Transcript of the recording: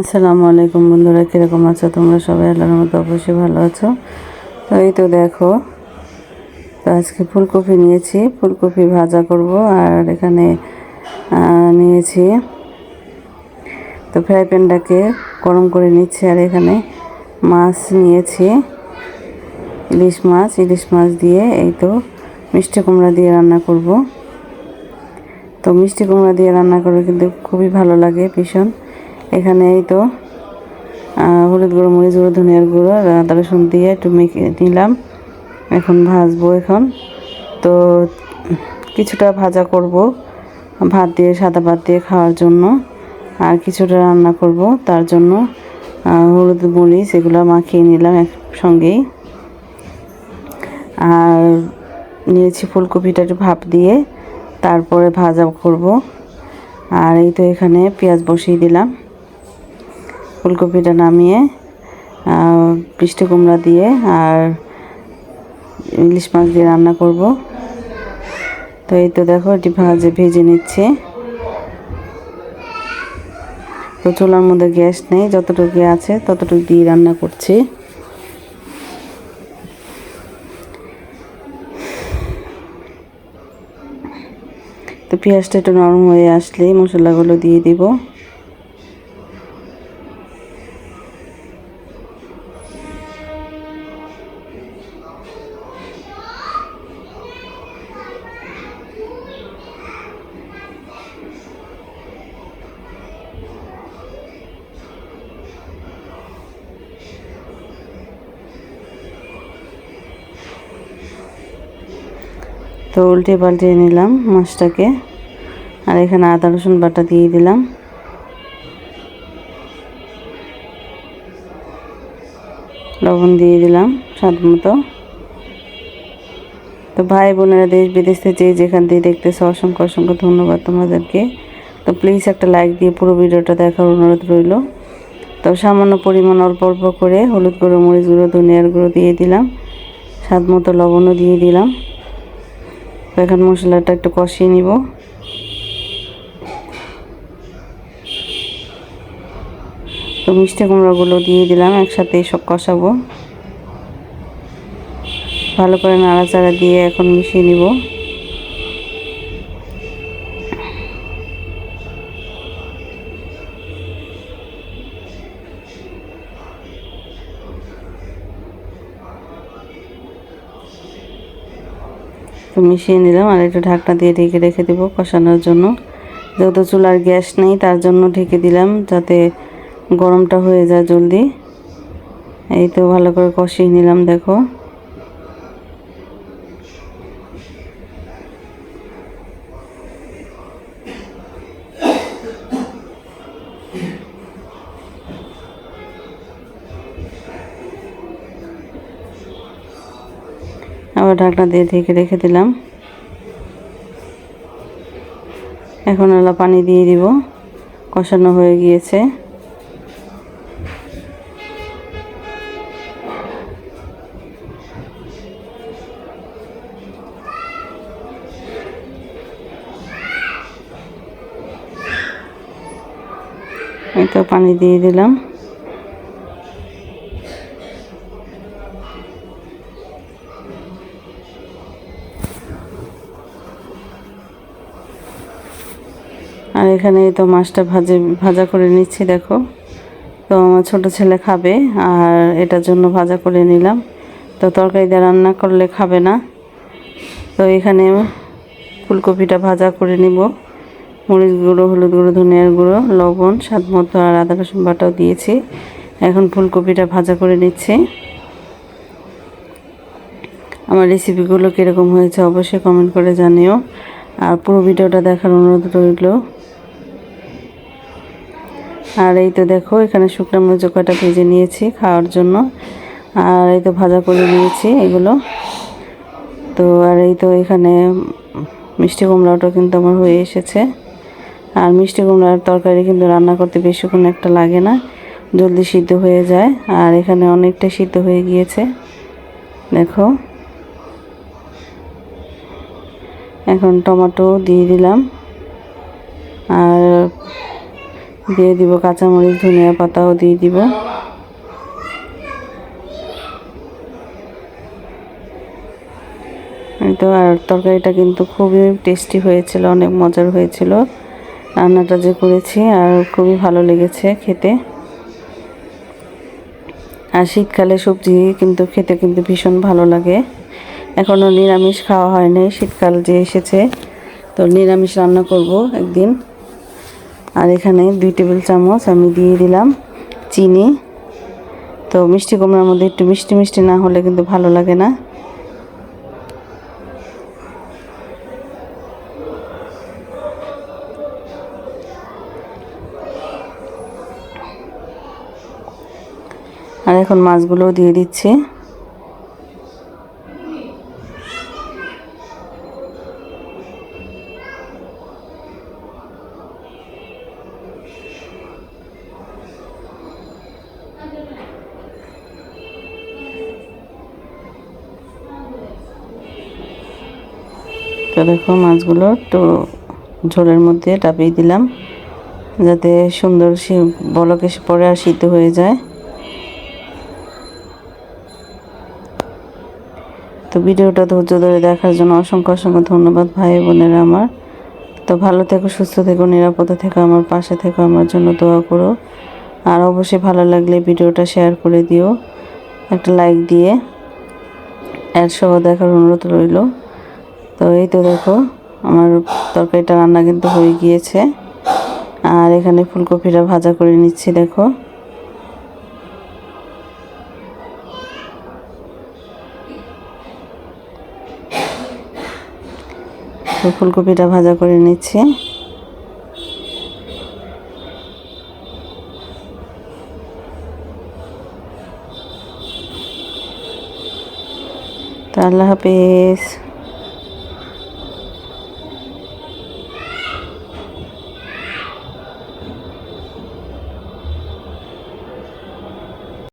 আসসালামু আলাইকুম বন্ধুরা, কীরকম আছো তোমরা সবাই? আল্লাহর মতো অবশ্যই ভালো আছো। তো এই তো দেখো, তো আজকে ফুলকপি নিয়েছি, ফুলকপি ভাজা করব আর এখানে নিয়েছি, তো ফ্রাই প্যানটাকে গরম করে নিচ্ছি আর এখানে মাছ নিয়েছি, ইলিশ মাছ ইলিশ মাছ দিয়ে এই তো মিষ্টি কুমড়া দিয়ে রান্না করব। তো মিষ্টি কুমড়া দিয়ে রান্না করলে কিন্তু খুবই ভালো লাগে ভীষণ। এখানে এই তো হলুদ গুঁড়ো, মরিচ গুঁড়ো, ধনিয়ার গুঁড়ো আদা রসুন দিয়ে একটু মেখে নিলাম। এখন ভাজবো এখন। তো কিছুটা ভাজা করব, ভাত দিয়ে, সাদা ভাত দিয়ে খাওয়ার জন্য। আর কিছুটা রান্না করব, তার জন্য হলুদ মরিচ এগুলো মাখিয়ে নিলাম একসঙ্গেই। আর নিয়েছি ফুলকপিটা একটু ভাপ দিয়ে, তারপরে ভাজা করব। আর এই তো এখানে পেঁয়াজ বসিয়ে দিলাম। ফুলকপিটা নামিয়ে মিষ্টি কুমড়া দিয়ে আর ইলিশ মাছ দিয়ে রান্না করব। তো এই তো দেখো এটি ভাজে ভেজে নিচ্ছে। তো চুলার মধ্যে গ্যাস নেই, যতটুকু আছে ততটুকু দিয়ে রান্না করছি। তো পেঁয়াজটা একটু নরম হয়ে আসলেই মশলাগুলো দিয়ে দিব। তো উল্টে পাল্টে নিলাম মাছটাকে। আর এখানে আদা, রসুন বাটা দিয়ে দিলাম। লবণ দিয়ে দিলাম স্বাদ মতো। তো ভাই, বোনেরা, দেশ বিদেশ থেকে যেখান থেকে দেখতেছে, অসংখ্য অসংখ্য ধন্যবাদ তোমাদেরকে। তো প্লিজ একটা লাইক দিয়ে পুরো ভিডিওটা দেখার অনুরোধ রইল। তো সামান্য পরিমাণ অল্প অল্প করে হলুদ গুঁড়ো, মরিচ গুঁড়ো, ধনিয়ার গুঁড়ো দিয়ে দিলাম। স্বাদ মতো লবণও দিয়ে দিলাম। এখন মশলাটা একটু কষিয়ে নিব। তো মিষ্টি কুমড়োগুলো দিয়ে দিলাম, একসাথে সব কষাবো। ভালো করে নাড়াচাড়া দিয়ে এখন মিশিয়ে নিব। তো মিশিয়ে নিলাম আর একটু ঢাকনা দিয়ে ঢেকে রেখে দেবো কষানোর জন্য। যেহেতু চুলার গ্যাস নেই, তার জন্য ঢেকে দিলাম যাতে গরমটা হয়ে যায় জলদি। এই তো ভালো করে কষিয়ে নিলাম, দেখো। আবার ঢাকনা দিয়ে ঢেকে রেখে দিলাম। এখন ওলা পানি দিয়ে দিব। কষানো হয়ে গিয়েছে। তো পানি দিয়ে দিলাম। আর এখানে তো মাছটা ভাজে, ভাজা করে নিচ্ছি, দেখো। তো আমার ছোটো ছেলে খাবে, আর এটার জন্য ভাজা করে নিলাম। তো তরকারি দিয়ে রান্না করলে খাবে না। তো এখানে ফুলকপিটা ভাজা করে নিব। মরিচ গুঁড়ো, হলুদ গুঁড়ো, ধনিয়ার গুঁড়ো, লবণ, স্বাদ মতো আর আদা রসুন বাটাও দিয়েছি। এখন ফুলকপিটা ভাজা করে নিচ্ছি। আমার রেসিপিগুলো কীরকম হয়েছে অবশ্যই কমেন্ট করে জানিও। আর পুরো ভিডিওটা দেখার অনুরোধ রইল। আর এই তো দেখো, এখানে শুকনো মরিচ কয়টা ভেজে নিয়েছি খাওয়ার জন্য। আর এই তো ভাজা করে নিয়েছি এগুলো। তো আর এই তো এখানে মিষ্টি কুমড়াটা কিন্তু আমার হয়ে এসেছে। আর মিষ্টি কুমড়ার তরকারি কিন্তু রান্না করতে বেশিক্ষণ একটা লাগে না, জলদি সিদ্ধ হয়ে যায়। আর এখানে অনেকটা সিদ্ধ হয়ে গিয়েছে, দেখো। এখন টমেটো দিয়ে দিলাম। আর দিয়ে দিব কাঁচামরিচ, ধনিয়া পাতাও দিয়ে দিব। তো আর তরকারিটা কিন্তু খুবই টেস্টি হয়েছিল, অনেক মজার হয়েছিল। রান্নাটা যে করেছি, আর খুবই ভালো লেগেছে খেতে। আর শীতকালে সবজি কিন্তু, খেতে কিন্তু ভীষণ ভালো লাগে। এখনও নিরামিষ খাওয়া হয়নি শীতকাল যে এসেছে। তো নিরামিষ রান্না করব একদিন। আর এখানে দুই টেবিল চামচ আমি দিয়ে দিলাম চিনি। তো মিষ্টি কুমড়ার মধ্যে একটু মিষ্টি মিষ্টি না হলে কিন্তু ভালো লাগে না। আর এখন মাছগুলোও দিয়ে দিচ্ছি। তো দেখো মাছগুলো একটু ঝোলের মধ্যে ডাবিয়ে দিলাম, যাতে সুন্দর সে বলকে পরে আর সিদ্ধ হয়ে যায়। তো ভিডিওটা ধৈর্য ধরে দেখার জন্য অসংখ্য অসংখ্য ধন্যবাদ ভাই বোনেরা আমার। তো ভালো থেকো, সুস্থ থেকো, নিরাপদে থেকো, আমার পাশে থেকো, আমার জন্য দোয়া করো। আর অবশ্যই ভালো লাগলে ভিডিওটা শেয়ার করে দিও, একটা লাইক দিয়ে। অ্যাড সহ দেখার অনুরোধ রইল। তো এই তো দেখো, আমার তরকারিটা রান্না কিন্তু হয়ে গিয়েছে। আর এখানে ফুলকপিটা ভাজা করে নিচ্ছি, দেখো। ফুলকপিটা ভাজা করে নিচ্ছি। তো আল্লাহ হাফিজ।